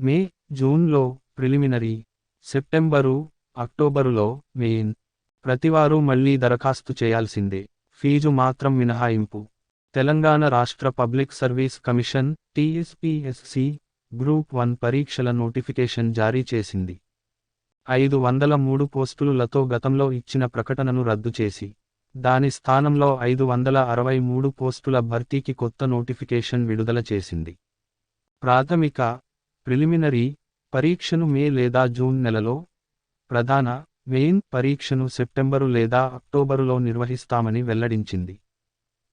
మే జూన్లో preliminary. September అక్టోబరులో main. ప్రతివారు మళ్ళీ దరఖాస్తు చేయాల్సిందే. ఫీజు మాత్రం మినహాయింపు. తెలంగాణ రాష్ట్ర public service commission TSPSC group one పరీక్షల నోటిఫికేషన్ జారీ చేసింది. ఐదు వందల మూడు పోస్టులతో గతంలో ఇచ్చిన ప్రకటనను రద్దు చేసి దాని స్థానంలో ఐదు వందల అరవై మూడు పోస్టుల భర్తీకి కొత్త నోటిఫికేషన్ విడుదల చేసింది. ప్రాథమిక ప్రిలిమినరీ పరీక్షను మే లేదా జూన్ నెలలో ప్రధాన మెయిన్ పరీక్షను సెప్టెంబరు లేదా అక్టోబరులో నిర్వహిస్తామని వెల్లడించింది.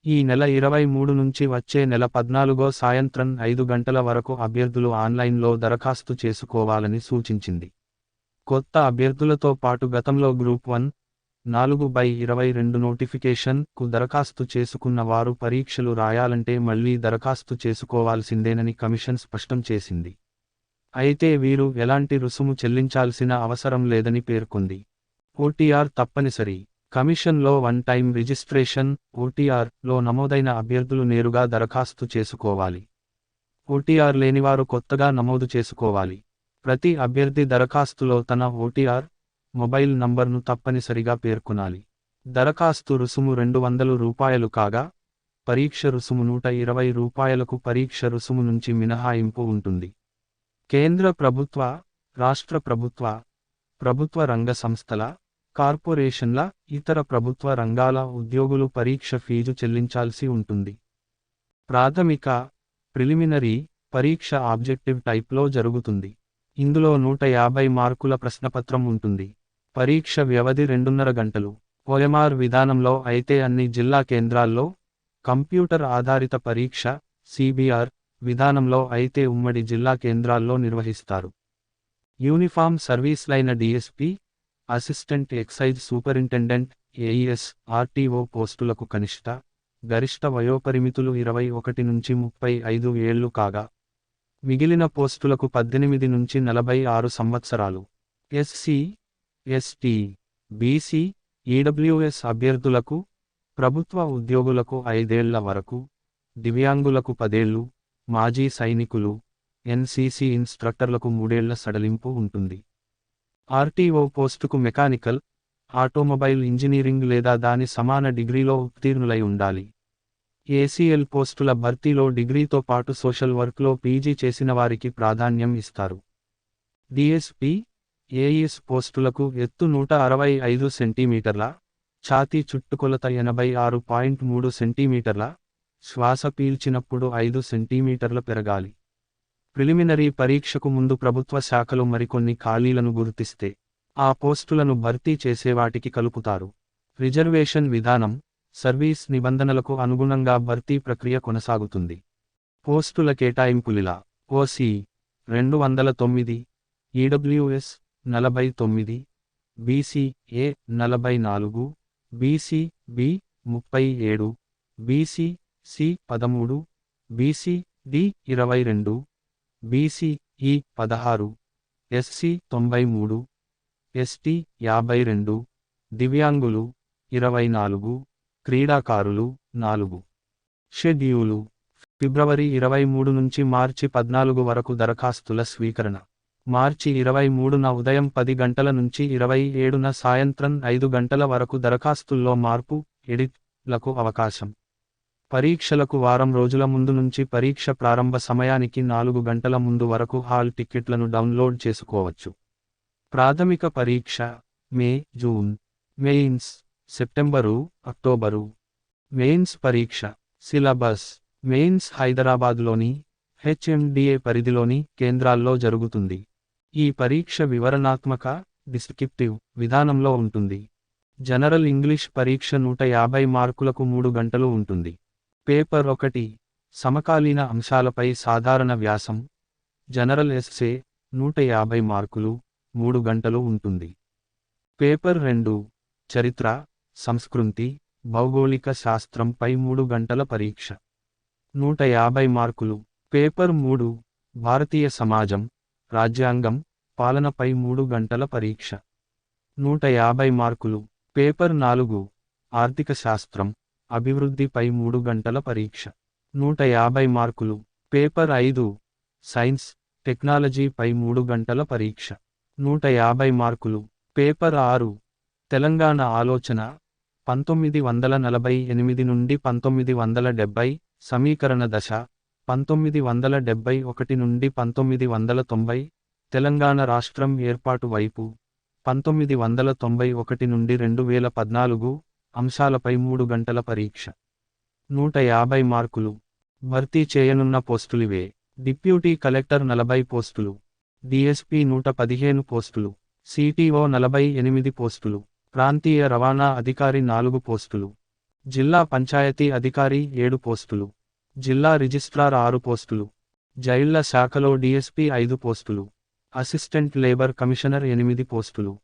ఈ నెల ఇరవై మూడు నుంచి వచ్చే నెల పద్నాలుగో సాయంత్రం ఐదు గంటల వరకు అభ్యర్థులు ఆన్లైన్లో దరఖాస్తు చేసుకోవాలని సూచించింది. కొత్త అభ్యర్థులతో పాటు గతంలో గ్రూప్ వన్ నాలుగు బై ఇరవై రెండు నోటిఫికేషన్కు దరఖాస్తు చేసుకున్న వారు పరీక్షలు రాయాలంటే మళ్ళీ దరఖాస్తు చేసుకోవాల్సిందేనని కమిషన్ స్పష్టం చేసింది. అయితే వీరు ఎలాంటి రుసుము చెల్లించాల్సిన అవసరం లేదని పేర్కొంది. ఓటీఆర్ తప్పనిసరి. కమిషన్లో వన్ టైం రిజిస్ట్రేషన్ ఓటీఆర్లో నమోదైన అభ్యర్థులు నేరుగా దరఖాస్తు చేసుకోవాలి. ఓటీఆర్ లేనివారు కొత్తగా నమోదు చేసుకోవాలి. ప్రతి అభ్యర్థి దరఖాస్తులో తన ఓటీఆర్ మొబైల్ నంబర్ను తప్పనిసరిగా పేర్కొనాలి. దరఖాస్తు రుసుము రెండు వందలు రూపాయలు కాగా పరీక్ష రుసుము నూట ఇరవై రూపాయలకు పరీక్ష రుసుము నుంచి మినహాయింపు ఉంటుంది. కేంద్ర ప్రభుత్వ రాష్ట్ర ప్రభుత్వ ప్రభుత్వ రంగ సంస్థల కార్పొరేషన్ల ఇతర ప్రభుత్వ రంగాల ఉద్యోగులు పరీక్ష ఫీజు చెల్లించాల్సి ఉంటుంది. ప్రాథమిక ప్రిలిమినరీ పరీక్ష ఆబ్జెక్టివ్ టైప్లో జరుగుతుంది. ఇందులో నూట యాభై మార్కుల ప్రశ్నపత్రం ఉంటుంది. పరీక్ష వ్యవధి రెండున్నర గంటలు. ఓఎంఆర్ విధానంలో అయితే అన్ని జిల్లా కేంద్రాల్లో కంప్యూటర్ ఆధారిత పరీక్ష సిబిఆర్ విధానంలో అయితే ఉమ్మడి జిల్లా కేంద్రాల్లో నిర్వహిస్తారు. Uniform సర్వీస్లైన DSP assistant excise superintendent AES RTO పోస్టులకు కనిష్ట గరిష్ట వయోపరిమితులు ఇరవై ఒకటి నుంచి ముప్పై ఐదు ఏళ్ళు కాగా మిగిలిన పోస్టులకు పద్దెనిమిది నుంచి నలభై ఆరు సంవత్సరాలు. ఎస్సీ ఎస్టీ బీసీ ఈడబ్ల్యూఎస్ అభ్యర్థులకు ప్రభుత్వ ఉద్యోగులకు ఐదేళ్ళ వరకు దివ్యాంగులకు పదేళ్ళు మాజీ సైనికులు ఎన్సీసీ ఇన్స్ట్రక్టర్లకు మూడేళ్ళ సడలింపు ఉంటుంది. ఆర్టీఓ పోస్టుకు మెకానికల్ ఆటోమొబైల్ ఇంజనీరింగ్ లేదా దాని సమాన డిగ్రీలో ఉత్తీర్ణులై ఉండాలి. ఏసీఎల్ పోస్టుల భర్తీలో డిగ్రీతో పాటు సోషల్ వర్క్లో పీజీ చేసిన వారికి ప్రాధాన్యం ఇస్తారు. డిఎస్పి ఏఈఎస్ పోస్టులకు ఎత్తు నూట అరవై ఐదు సెంటీమీటర్ల ఛాతీ చుట్టుకొలత ఎనభై ఆరు పాయింట్ మూడు సెంటీమీటర్ల శ్వాస పీల్చినప్పుడు ఐదు సెంటీమీటర్ల పెరగాలి. ప్రిలిమినరీ పరీక్షకు ముందు ప్రభుత్వ శాఖలు మరికొన్ని ఖాళీలను గుర్తిస్తే ఆ పోస్టులను భర్తీ చేసేవాటికి కలుపుతారు. రిజర్వేషన్ విధానం సర్వీస్ నిబంధనలకు అనుగుణంగా భర్తీ ప్రక్రియ కొనసాగుతుంది. పోస్టుల కేటాయింపులిలా ఓసీ రెండు వందల తొమ్మిది ఈడబ్ల్యూఎస్ నలభై తొమ్మిది బీసీఏ నలభై నాలుగు బీసీ బి ముప్పై ఏడు బీసీ సి పదమూడు బీసీ డి ఇరవై రెండు బీసీ ఈ పదహారు ఎస్సీ తొంభై మూడు ఎస్టీ యాభై రెండు దివ్యాంగులు ఇరవై నాలుగు క్రీడాకారులు నాలుగు. షెడ్యూలు ఫిబ్రవరి ఇరవై మూడు నుంచి మార్చి పద్నాలుగు వరకు దరఖాస్తుల స్వీకరణ. మార్చి ఇరవై మూడున ఉదయం పది గంటల నుంచి ఇరవై ఏడున సాయంత్రం ఐదు గంటల వరకు దరఖాస్తుల్లో మార్పు ఎడిట్లకు అవకాశం. పరీక్షలకు వారం రోజుల ముందు నుంచి పరీక్ష ప్రారంభ సమయానికి నాలుగు గంటల ముందు వరకు హాల్ టిక్కెట్లను డౌన్లోడ్ చేసుకోవచ్చు. ప్రాథమిక పరీక్ష May June mains September October. Mains పరీక్ష సిలబస్ మెయిన్స్ హైదరాబాద్లోని హెచ్ఎండిఏ పరిధిలోని కేంద్రాల్లో జరుగుతుంది. ఈ పరీక్ష వివరణాత్మక డిస్క్రిప్టివ్ విధానంలో ఉంటుంది. జనరల్ ఇంగ్లీష్ పరీక్ష నూట యాభై మార్కులకు మూడు గంటలు ఉంటుంది. పేపర్ ఒకటి సమకాలీన అంశాలపై సాధారణ వ్యాసం జనరల్ ఎస్సే నూట యాభై మార్కులు మూడు గంటలు ఉంటుంది. పేపర్ రెండు చరిత్ర సంస్కృతి భౌగోళిక శాస్త్రంపై మూడు గంటల పరీక్ష. నూట యాభై మార్కులు. పేపర్ మూడు భారతీయ సమాజం రాజ్యాంగం పాలనపై మూడు గంటల పరీక్ష. నూట యాభై మార్కులు. పేపర్ నాలుగు ఆర్థిక శాస్త్రం అభివృద్ధిపై మూడు గంటల పరీక్ష. నూట యాభై మార్కులు. పేపర్ ఐదు. సైన్స్ టెక్నాలజీపై మూడు గంటల పరీక్ష. నూట యాభై మార్కులు. పేపర్ ఆరు. తెలంగాణ ఆలోచన. పంతొమ్మిది వందల నలభై ఎనిమిది నుండి పంతొమ్మిది వందల డెబ్బై సమీకరణ దశ. పంతొమ్మిది వందల డెబ్బై ఒకటి నుండి పంతొమ్మిది వందల తొంభై తెలంగాణ రాష్ట్రం ఏర్పాటు వైపు. పంతొమ్మిది వందల తొంభై ఒకటి నుండి రెండు వేల పద్నాలుగు అంశాలపై మూడు గంటల పరీక్ష. నూట యాభై మార్కులు. భర్తీ చేయనున్న పోస్టులివే. డిప్యూటీ కలెక్టర్ నలభై పోస్టులు. డిఎస్పి నూట పదిహేను పోస్టులు. సిటిఓ నలభై ఎనిమిది పోస్టులు. ప్రాంతీయ రవాణా అధికారి నాలుగు పోస్టులు. జిల్లా పంచాయతీ అధికారి ఏడు పోస్టులు. జిల్లా రిజిస్ట్రార్ ఆరు పోస్టులు. జైళ్ళ శాఖలో డిఎస్పి ఐదు పోస్టులు. అసిస్టెంట్ లేబర్ కమిషనర్ ఎనిమిది పోస్టులు.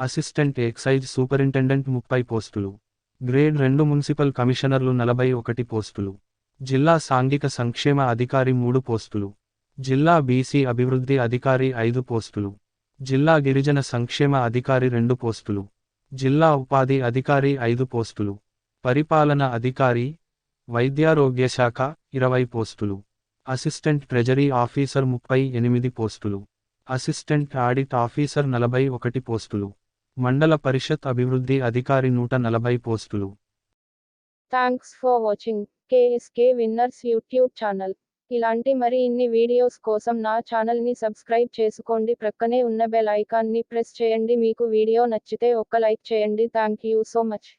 అసిస్టెంట్ ఎక్సైజ్ సూపరింటెండెంట్ ముప్పై పోస్టులు. గ్రేడ్ రెండు మున్సిపల్ కమిషనర్లు నలభై ఒకటి పోస్టులు. జిల్లా సాంఘిక సంక్షేమ అధికారి మూడు పోస్టులు. జిల్లా బీసీ అభివృద్ధి అధికారి ఐదు పోస్టులు. జిల్లా గిరిజన సంక్షేమ అధికారి రెండు పోస్టులు. జిల్లా ఉపాధి అధికారి ఐదు పోస్టులు. పరిపాలన అధికారి వైద్యారోగ్య శాఖ ఇరవై పోస్టులు. అసిస్టెంట్ ట్రెజరీ ఆఫీసర్ ముప్పై ఎనిమిది పోస్టులు. అసిస్టెంట్ ఆడిట్ ఆఫీసర్ నలభై ఒకటి పోస్టులు. మండల పరిషత్ అభివృద్ధి అధికారి నూట నలభై పోస్టులు. Thanks for watching KSK winners YouTube channel ఇలాంటి మరి ఇన్ని వీడియోస్ కోసం నా ఛానల్ని సబ్స్క్రైబ్ చేసుకోండి. ప్రక్కనే ఉన్న బెల్ ఐకాన్ని ప్రెస్ చేయండి. మీకు వీడియో నచ్చితే ఒక్క లైక్ చేయండి. Thank you so much